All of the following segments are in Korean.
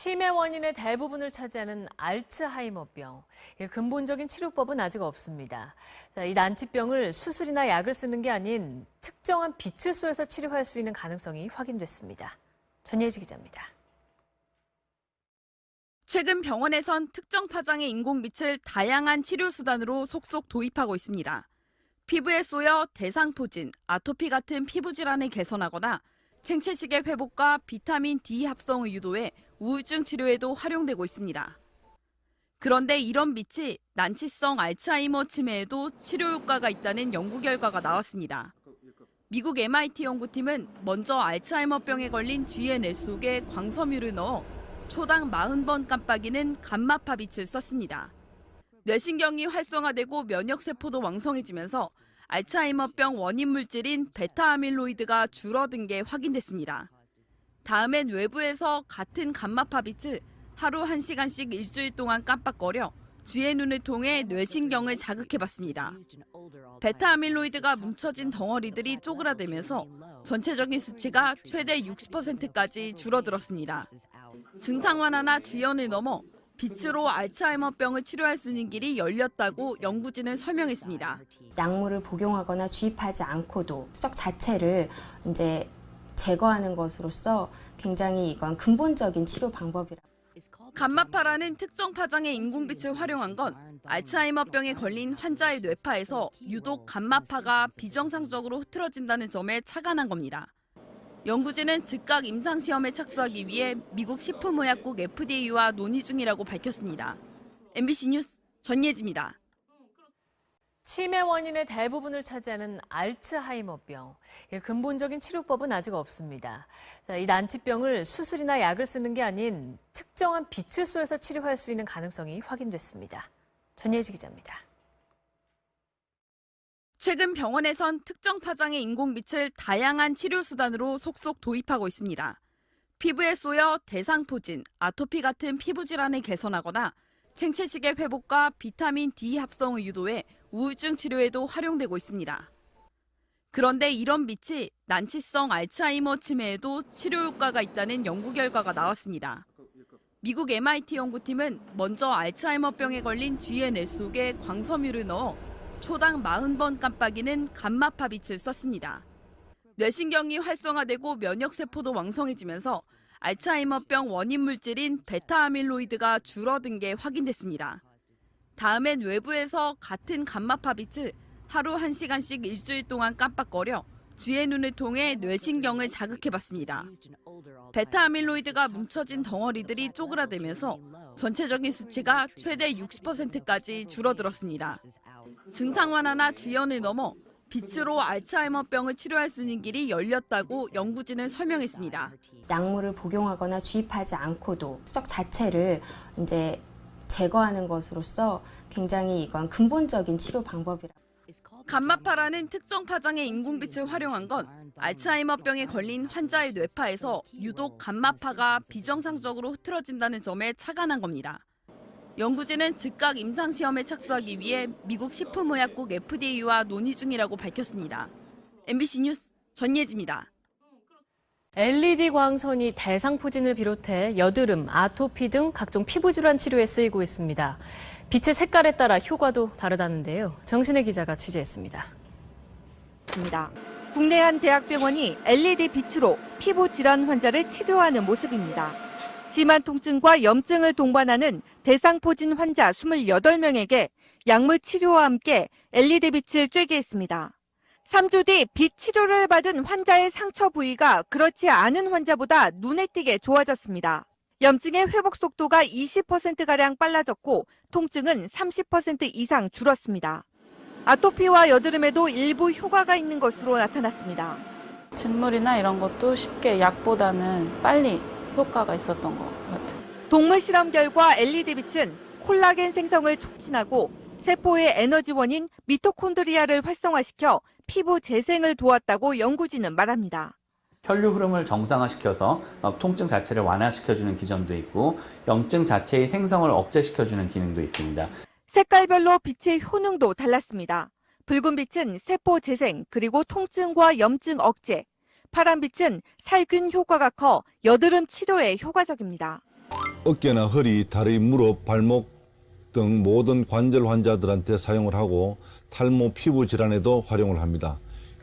치매 원인의 대부분을 차지하는 알츠하이머병. 예, 근본적인 치료법은 아직 없습니다. 자, 이 난치병을 수술이나 약을 쓰는 게 아닌 특정한 빛을 쏘여서 치료할 수 있는 가능성이 확인됐습니다. 전예지 기자입니다. 최근 병원에선 특정 파장의 인공빛을 다양한 치료 수단으로 속속 도입하고 있습니다. 피부에 쏘여 대상포진, 아토피 같은 피부 질환을 개선하거나 생체식의 회복과 비타민 D 합성을 유도해 우울증 치료에도 활용되고 있습니다. 그런데 이런 빛이 난치성 알츠하이머 치매에도 치료 효과가 있다는 연구 결과가 나왔습니다. 미국 MIT 연구팀은 먼저 알츠하이머병에 걸린 뇌 속에 광섬유를 넣어 초당 40번 깜빡이는 감마파 빛을 썼습니다. 뇌신경이 활성화되고 면역세포도 왕성해지면서 알츠하이머병 원인 물질인 베타아밀로이드가 줄어든 게 확인됐습니다. 다음엔 외부에서 같은 빛을 하루 1시간씩 일주일 동안 깜빡거려 쥐의 눈을 통해 뇌신경을 자극해봤습니다. 베타 아밀로이드가 뭉쳐진 덩어리들이 쪼그라들면서 전체적인 수치가 최대 60%까지 줄어들었습니다. 증상 완화나 지연을 넘어 빛으로 알츠하이머병을 치료할 수 있는 길이 열렸다고 연구진은 설명했습니다. 약물을 복용하거나 주입하지 않고도 적 자체를 이제 제거하는 것으로서 굉장히 이건 근본적인 치료 방법이라. 감마파라는 특정 파장의 인공빛을 활용한 건 알츠하이머병에 걸린 환자의 뇌파에서 유독 감마파가 비정상적으로 흐트러진다는 점에 착안한 겁니다. 연구진은 즉각 임상시험에 착수하기 위해 미국 식품의약국 FDA와 논의 중이라고 밝혔습니다. MBC 뉴스 전예지입니다. 치매 원인의 대부분을 차지하는 알츠하이머병. 예, 근본적인 치료법은 아직 없습니다. 자, 이 난치병을 수술이나 약을 쓰는 게 아닌 특정한 빛을 쏘여서 치료할 수 있는 가능성이 확인됐습니다. 전예지 기자입니다. 최근 병원에선 특정 파장의 인공빛을 다양한 치료 수단으로 속속 도입하고 있습니다. 피부에 쏘여 대상포진, 아토피 같은 피부 질환을 개선하거나 생체식의 회복과 비타민 D 합성을 유도해 우울증 치료에도 활용되고 있습니다. 그런데 이런 빛이 난치성 알츠하이머 치매에도 치료 효과가 있다는 연구 결과가 나왔습니다. 미국 MIT 연구팀은 먼저 알츠하이머병에 걸린 뇌 속에 광섬유를 넣어 초당 40번 깜빡이는 감마파 빛을 썼습니다. 뇌신경이 활성화되고 면역세포도 왕성해지면서 알츠하이머병 원인 물질인 베타아밀로이드가 줄어든 게 확인됐습니다. 다음엔 외부에서 같은 감마파 빛을 하루 1시간씩 일주일 동안 깜빡거려 쥐의 눈을 통해 뇌신경을 자극해봤습니다. 베타 아밀로이드가 뭉쳐진 덩어리들이 쪼그라들면서 전체적인 수치가 최대 60%까지 줄어들었습니다. 증상 완화나 지연을 넘어 빛으로 알츠하이머병을 치료할 수 있는 길이 열렸다고 연구진은 설명했습니다. 약물을 복용하거나 주입하지 않고도 적 자체를 이제 제거하는 것으로서 굉장히 이건 근본적인 치료 방법이라. 감마파라는 특정 파장의 인공빛을 활용한 건 알츠하이머병에 걸린 환자의 뇌파에서 유독 감마파가 비정상적으로 흐트러진다는 점에 착안한 겁니다. 연구진은 즉각 임상시험에 착수하기 위해 미국 식품의약국 FDA와 논의 중이라고 밝혔습니다. MBC 뉴스 전예지입니다. LED 광선이 대상포진을 비롯해 여드름, 아토피 등 각종 피부 질환 치료에 쓰이고 있습니다. 빛의 색깔에 따라 효과도 다르다는데요. 정신의 기자가 취재했습니다. 국내 한 대학병원이 LED 빛으로 피부 질환 환자를 치료하는 모습입니다. 심한 통증과 염증을 동반하는 대상포진 환자 28명에게 약물 치료와 함께 LED 빛을 쬐게 했습니다. 3주 뒤 빛 치료를 받은 환자의 상처 부위가 그렇지 않은 환자보다 눈에 띄게 좋아졌습니다. 염증의 회복 속도가 20%가량 빨라졌고 통증은 30% 이상 줄었습니다. 아토피와 여드름에도 일부 효과가 있는 것으로 나타났습니다. 진물이나 이런 것도 쉽게 약보다는 빨리 효과가 있었던 것 같아요. 동물 실험 결과 LED 빛은 콜라겐 생성을 촉진하고 세포의 에너지원인 미토콘드리아를 활성화시켜 피부 재생을 도왔다고 연구진은 말합니다. 혈류 흐름을 정상화시켜서 어, 통증 자체를 완화시켜주는 기전도 있고 염증 자체의 생성을 억제시켜주는 기능도 있습니다. 색깔별로 빛의 효능도 달랐습니다. 붉은 빛은 세포 재생 그리고 통증과 염증 억제, 파란 빛은 살균 효과가 커 여드름 치료에 효과적입니다. 어깨나 허리, 다리, 무릎, 발목 등 모든 관절 환자들한테 사용을 하고 탈모 피부 질환에도 활용을 합니다.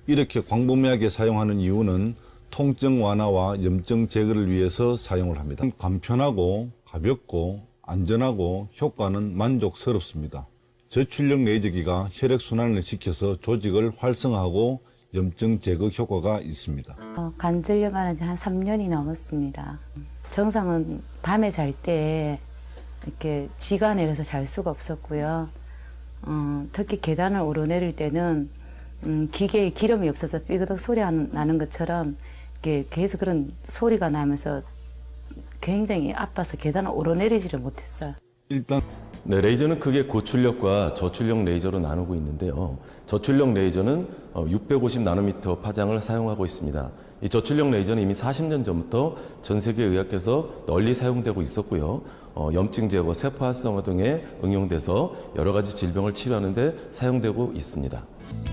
이렇게 광범위하게 사용하는 이유는 통증 완화와 염증 제거를 위해서 사용을 합니다. 간편하고 가볍고 안전하고 효과는 만족스럽습니다. 저출력 레이저기가 혈액순환을 시켜서 조직을 활성화하고 염증 제거 효과가 있습니다. 어, 관절염 한지 한 3년이 넘었습니다. 정상은 밤에 잘 때 이렇게 쥐가 내려서 잘 수가 없었고요. 어, 특히 계단을 오르내릴 때는 음, 기계에 기름이 없어서 삐그덕 소리 안- 나는 것처럼 이렇게 계속 그런 소리가 나면서 굉장히 아파서 계단을 오르내리지를 못했어요. 일단 네, 레이저는 크게 고출력과 저출력 레이저로 나누고 있는데요. 저출력 레이저는 650 나노미터 파장을 사용하고 있습니다. 이 저출력 레이저는 이미 40년 전부터 전 세계 의학에서 널리 사용되고 있었고요. 어, 염증 제거, 세포 활성화 등에 응용돼서 여러 가지 질병을 치료하는 데 사용되고 있습니다.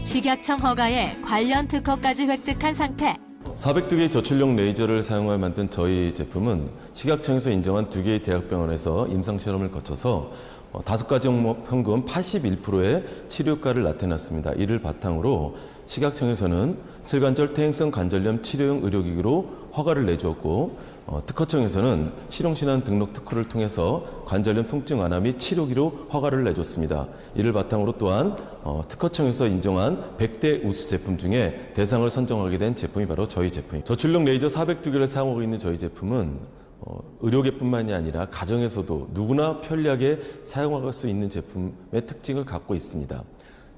식약청 허가에 관련 특허까지 획득한 상태. 402개의 저출력 레이저를 사용하여 만든 저희 제품은 식약청에서 인정한 두 개의 대학병원에서 임상 실험을 거쳐서 어, 다섯 가지 항목 평균 81%의 치료 효과를 나타냈습니다. 이를 바탕으로 식약청에서는 슬관절 퇴행성 관절염 치료용 의료기기로 허가를 내주었고 어, 특허청에서는 실용신안 등록 특허를 통해서 관절염 통증 완화 및 치료기로 허가를 내줬습니다. 이를 바탕으로 또한 어, 특허청에서 인정한 100대 우수 제품 중에 대상을 선정하게 된 제품이 바로 저희 제품입니다. 저출력 레이저 402개를 사용하고 있는 저희 제품은 어, 의료계뿐만이 아니라 가정에서도 누구나 편리하게 사용할 수 있는 제품의 특징을 갖고 있습니다.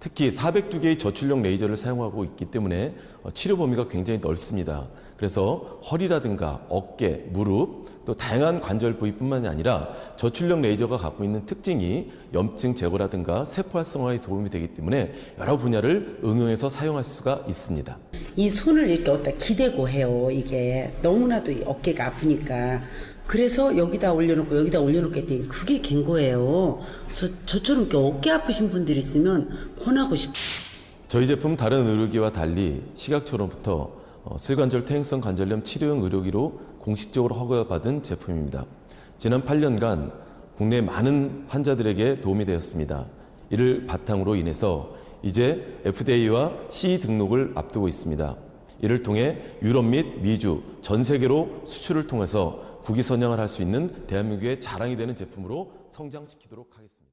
특히 402개의 저출력 레이저를 사용하고 있기 때문에 어, 치료 범위가 굉장히 넓습니다. 그래서 허리라든가 어깨, 무릎, 또 다양한 관절 부위뿐만이 아니라 저출력 레이저가 갖고 있는 특징이 염증 제거라든가 세포 활성화에 도움이 되기 때문에 여러 분야를 응용해서 사용할 수가 있습니다. 이 손을 이렇게 어디다 기대고 해요. 이게 너무나도 이 어깨가 아프니까. 그래서 여기다 올려놓고 여기다 올려놓고 했더니 그게 갠 거예요. 그래서 저처럼 이렇게 어깨 아프신 분들 있으면 권하고 싶어요. 저희 제품 다른 의료기와 달리 식약처로부터 어, 슬관절 퇴행성 관절염 치료용 의료기로 공식적으로 허가받은 제품입니다. 지난 8년간 국내 많은 환자들에게 도움이 되었습니다. 이를 바탕으로 인해서 이제 FDA와 CE 등록을 앞두고 있습니다. 이를 통해 유럽 및 미주, 전 세계로 수출을 통해서 국위 선양을 할 수 있는 대한민국의 자랑이 되는 제품으로 성장시키도록 하겠습니다.